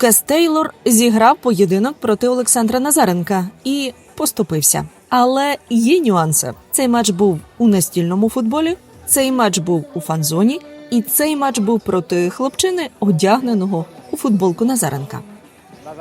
Лукас Тейлор зіграв поєдинок проти Олександра Назаренка і поступився. Але є нюанси. Цей матч був у настільному футболі, цей матч був у фан-зоні, і цей матч був проти хлопчини, одягненого у футболку Назаренка.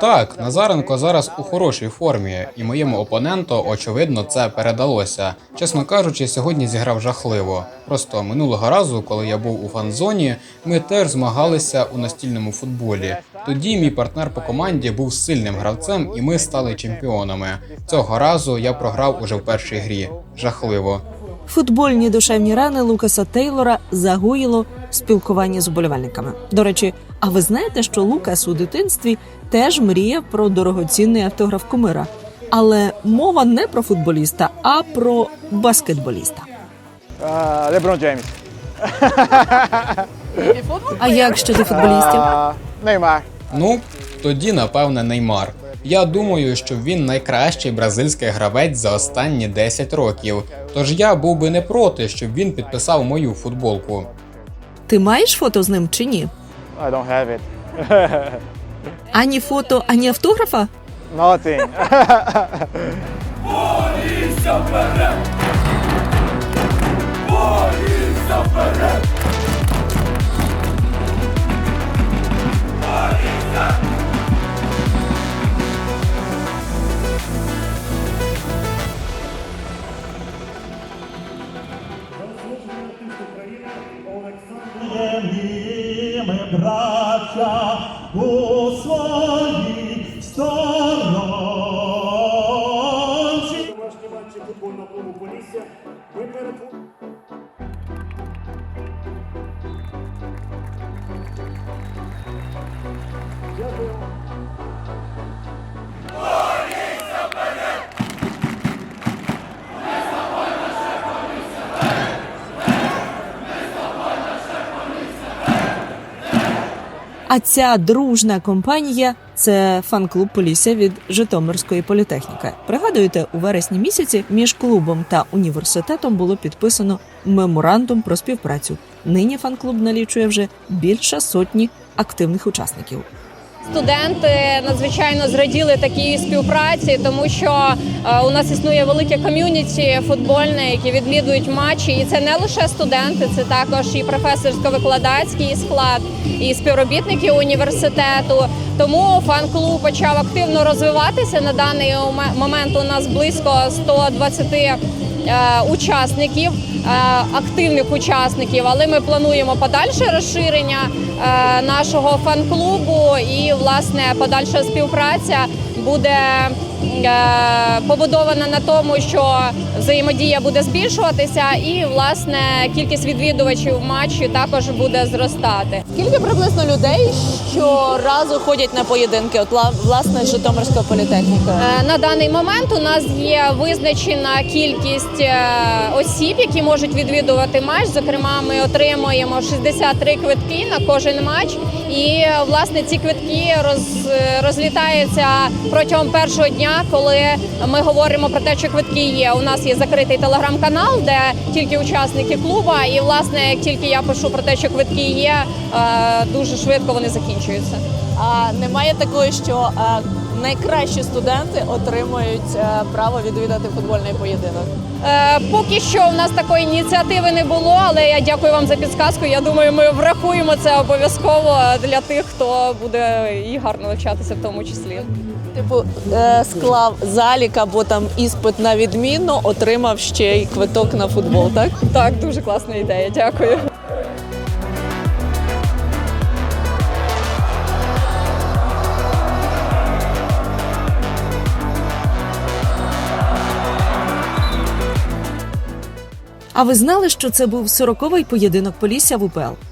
Так, Назаренко зараз у хорошій формі, і моєму опоненту, очевидно, це передалося. Чесно кажучи, сьогодні зіграв жахливо. Просто минулого разу, коли я був у фан-зоні, ми теж змагалися у настільному футболі. Тоді мій партнер по команді був сильним гравцем, і ми стали чемпіонами. Цього разу я програв уже в першій грі. Жахливо. Футбольні душевні рани Лукаса Тейлора загоїло в спілкуванні з уболівальниками. До речі, а ви знаєте, що Лукас у дитинстві теж мріяв про дорогоцінний автограф кумира. Але мова не про футболіста, а про баскетболіста. LeBron James. А як щодо футболістів? Neymar. Ну, тоді, напевне, Неймар. Я думаю, що він найкращий бразильський гравець за останні 10 років. Тож я був би не проти, щоб він підписав мою футболку. Ти маєш фото з ним чи ні? I don't have it. Ані фото, ані автографа? Nothing. ми браття у своїй сторонці. Домашні матчі футбольного клубу Полісся ви перетворимо. А ця дружна компанія це фан-клуб Полісся від Житомирської політехніки. Пригадуєте, у вересні місяці між клубом та університетом було підписано меморандум про співпрацю. Нині фан-клуб налічує вже більше сотні активних учасників. Студенти надзвичайно зраділи такій співпраці, тому що е, у нас існує велике ком'юніті футбольне, які відвідують матчі. І це не лише студенти, це також і професорсько-викладацький склад, і співробітники університету. Тому фан-клуб почав активно розвиватися. На даний момент у нас близько 120 е, учасників, е, активних учасників, але ми плануємо подальше розширення е, нашого фан-клубу і власне подальша співпраця буде е, побудована на тому, що взаємодія буде збільшуватися, і власне кількість відвідувачів матчі також буде зростати. Скільки приблизно людей щоразу ходять на поєдинки? От власне з Житомирської політехніки? Е, На даний момент у нас є визначена кількість е, осіб, які можуть відвідувати матч. Зокрема, ми отримуємо 63 квитки на кожен матч. І е, власне ці квитки роз, розлітаються протягом першого дня, коли ми говоримо про те, що квитки є. У нас є закритий телеграм-канал, де тільки учасники клуба. І власне, як тільки я пишу про те, що квитки є, е, дуже швидко вони закінчуються. А немає такої, що е, найкращі студенти отримують е, право відвідати футбольний поєдинок. Е, Поки що у нас такої ініціативи не було, але я дякую вам за підсказку. Я думаю, ми врахуємо це обов'язково для тих, хто буде і гарно навчатися в тому числі. Типу е, склав залік або там іспит на відмінно, отримав ще й квиток на футбол. Так Так, дуже класна ідея. Дякую. А ви знали, що це був 40-й поєдинок Полісся в УПЛ?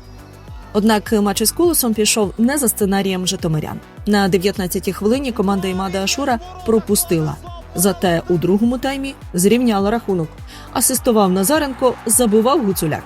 Однак матч із Колосом пішов не за сценарієм Житомирян. На 19-й хвилині команда Імада Ашура пропустила. Зате у другому таймі зрівняла рахунок. Асистував Назаренко, забував Гуцуляк.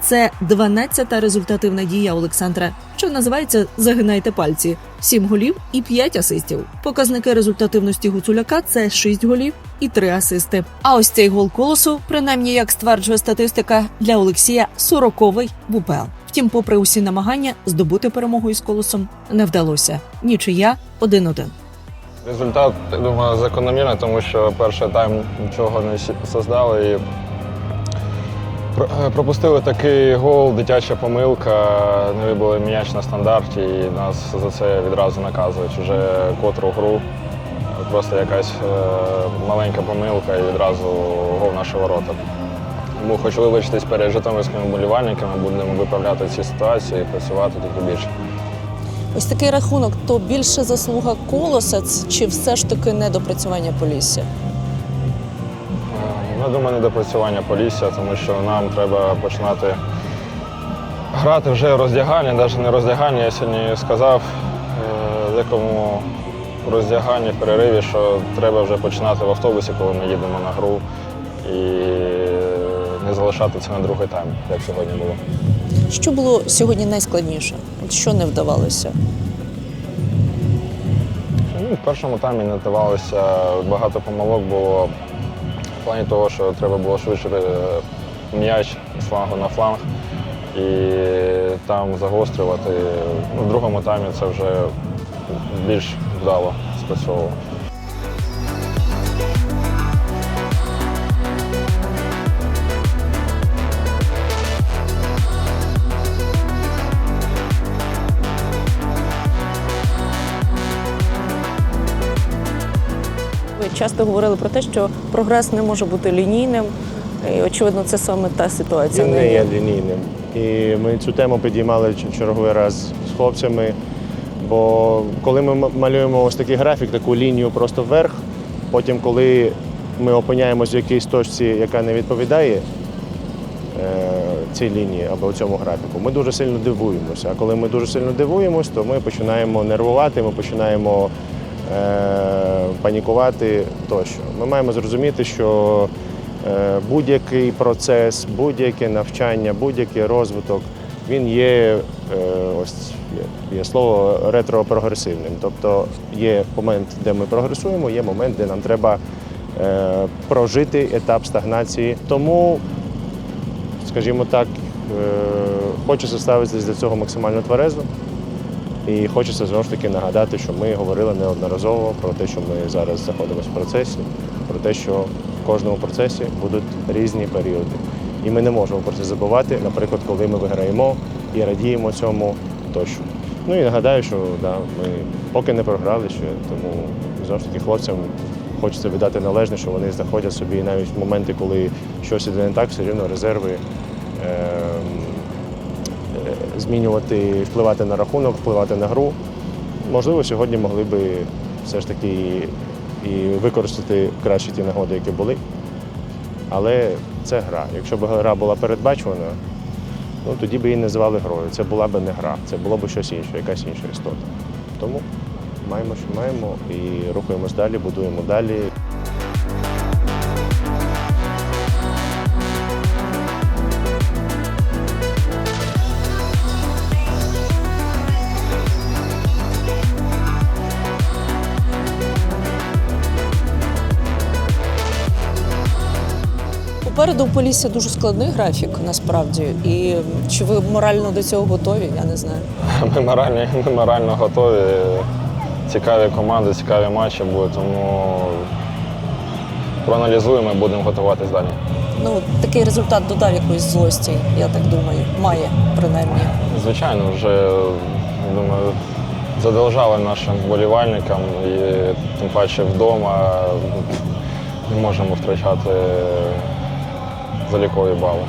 Це 12-та результативна дія Олександра, що називається Загинайте пальці. 7 голів і 5 асистів. Показники результативності Гуцуляка це 6 голів і 3 асисти. А ось цей гол колосу, принаймні як стверджує статистика, для Олексія 40-й в УПЛ. Втім, попри усі намагання, здобути перемогу із колосом не вдалося. Нічия 1-1. Результат, я думаю, закономірний, тому що перший тайм нічого не создали і е, пропустили такий гол, дитяча помилка, не вибили м'яч на стандарті і нас за це відразу наказують. Уже котру гру. Просто якась е, маленька помилка і відразу гол наші ворота. Тому хочу вибачитись перед житомирськими болівальниками, будемо виправляти ці ситуації і працювати тільки більше. Ось такий рахунок, то більше заслуга колоса чи все ж таки недопрацювання Полісся? Е, Я думаю, недопрацювання Полісся, тому що нам треба починати грати вже роздягання, навіть не роздягання. Я сьогодні сказав декому роздяганні, в перериві, що треба вже починати в автобусі, коли ми їдемо на гру, і не залишати це на другий тайм, як сьогодні було. Що було сьогодні найскладніше? От що не вдавалося? Ну, в першому таймі не давалося, багато помилок було в плані того, що треба було швидше е, м'яч з флангу на фланг і там загострювати. Ну, в другому таймі це вже більш вдало спрацьовувало. Часто говорили про те, що прогрес не може бути лінійним. І очевидно, це саме та ситуація. Він не є лінійним. І ми цю тему підіймали черговий раз з хлопцями. Бо коли ми малюємо ось такий графік, таку лінію просто вверх, потім, коли ми опиняємось в якійсь точці, яка не відповідає е, цій лінії або цьому графіку, ми дуже сильно дивуємося. А коли ми дуже сильно дивуємось, то ми починаємо нервувати, ми починаємо панікувати тощо. Ми маємо зрозуміти, що е, будь-який процес, будь-яке навчання, будь-який розвиток, він є е, ось є, слово ретро-прогресивним. Тобто є момент, де ми прогресуємо, є момент, де нам треба е, прожити етап стагнації. Тому, скажімо так, е, хочеться ставитися до цього максимально тверезо. І хочеться знову ж таки нагадати, що ми говорили неодноразово про те, що ми зараз знаходимося в процесі, про те, що в кожному процесі будуть різні періоди. І ми не можемо про це забувати, наприклад, коли ми виграємо і радіємо цьому тощо. Ну і нагадаю, що да, ми поки не програли ще, тому знову ж таки хлопцям хочеться віддати належне, що вони знаходять собі навіть в моменти, коли щось іде не так, все рівно резерви. Е, змінювати, впливати на рахунок, впливати на гру. Можливо, сьогодні могли би все ж таки і використати краще ті нагоди, які були. Але це гра. Якщо б гра була передбачувана, ну тоді б її не звали грою. Це була б не гра, це було б щось інше, якась інша істота. Тому маємо, що маємо, і рухаємось далі, будуємо далі. Попереду у Полісся дуже складний графік насправді. І чи ви морально до цього готові? Я не знаю. Ми морально, ми морально готові. Цікаві команди, цікаві матчі будуть, тому проаналізуємо і будемо готуватись далі. Ну такий результат додав якоїсь злості, я так думаю, має принаймні. Звичайно, вже думаю, задовжали нашим вболівальникам і тим паче вдома не можемо втрачати залікові бали.